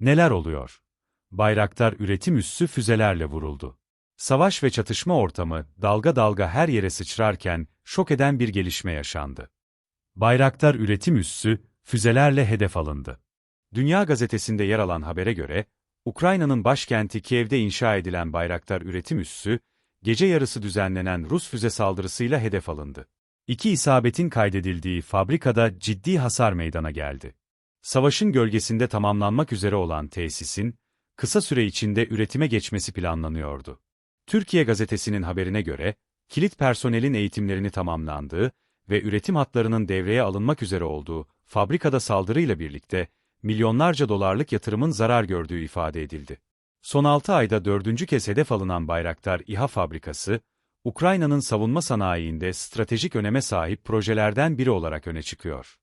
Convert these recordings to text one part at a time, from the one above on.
Neler oluyor? Bayraktar üretim üssü füzelerle vuruldu. Savaş ve çatışma ortamı dalga dalga her yere sıçrarken şok eden bir gelişme yaşandı. Bayraktar üretim üssü füzelerle hedef alındı. Dünya gazetesinde yer alan habere göre, Ukrayna'nın başkenti Kiev'de inşa edilen Bayraktar üretim üssü, gece yarısı düzenlenen Rus füze saldırısıyla hedef alındı. İki isabetin kaydedildiği fabrikada ciddi hasar meydana geldi. Savaşın gölgesinde tamamlanmak üzere olan tesisin, kısa süre içinde üretime geçmesi planlanıyordu. Türkiye gazetesinin haberine göre, kilit personelin eğitimlerini tamamlandığı ve üretim hatlarının devreye alınmak üzere olduğu fabrikada saldırıyla birlikte milyonlarca dolarlık yatırımın zarar gördüğü ifade edildi. Son 6 ayda dördüncü kez hedef alınan Bayraktar İHA fabrikası, Ukrayna'nın savunma sanayiinde stratejik öneme sahip projelerden biri olarak öne çıkıyor.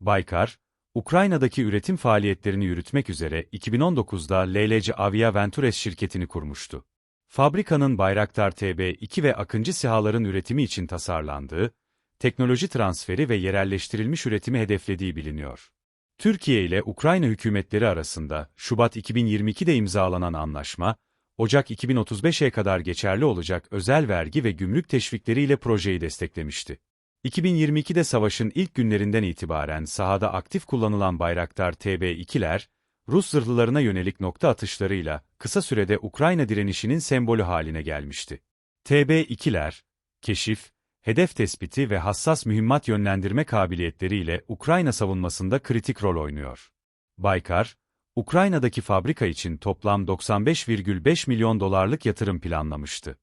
Baykar, Ukrayna'daki üretim faaliyetlerini yürütmek üzere 2019'da LLC Avia Ventures şirketini kurmuştu. Fabrikanın Bayraktar TB2 ve Akıncı SİHA'ların üretimi için tasarlandığı, teknoloji transferi ve yerelleştirilmiş üretimi hedeflediği biliniyor. Türkiye ile Ukrayna hükümetleri arasında Şubat 2022'de imzalanan anlaşma, Ocak 2035'e kadar geçerli olacak özel vergi ve gümrük teşvikleriyle projeyi desteklemişti. 2022'de savaşın ilk günlerinden itibaren sahada aktif kullanılan Bayraktar TB2'ler, Rus zırhlılarına yönelik nokta atışlarıyla kısa sürede Ukrayna direnişinin sembolü haline gelmişti. TB2'ler, keşif, hedef tespiti ve hassas mühimmat yönlendirme kabiliyetleriyle Ukrayna savunmasında kritik rol oynuyor. Baykar, Ukrayna'daki fabrika için toplam 95,5 milyon dolarlık yatırım planlamıştı.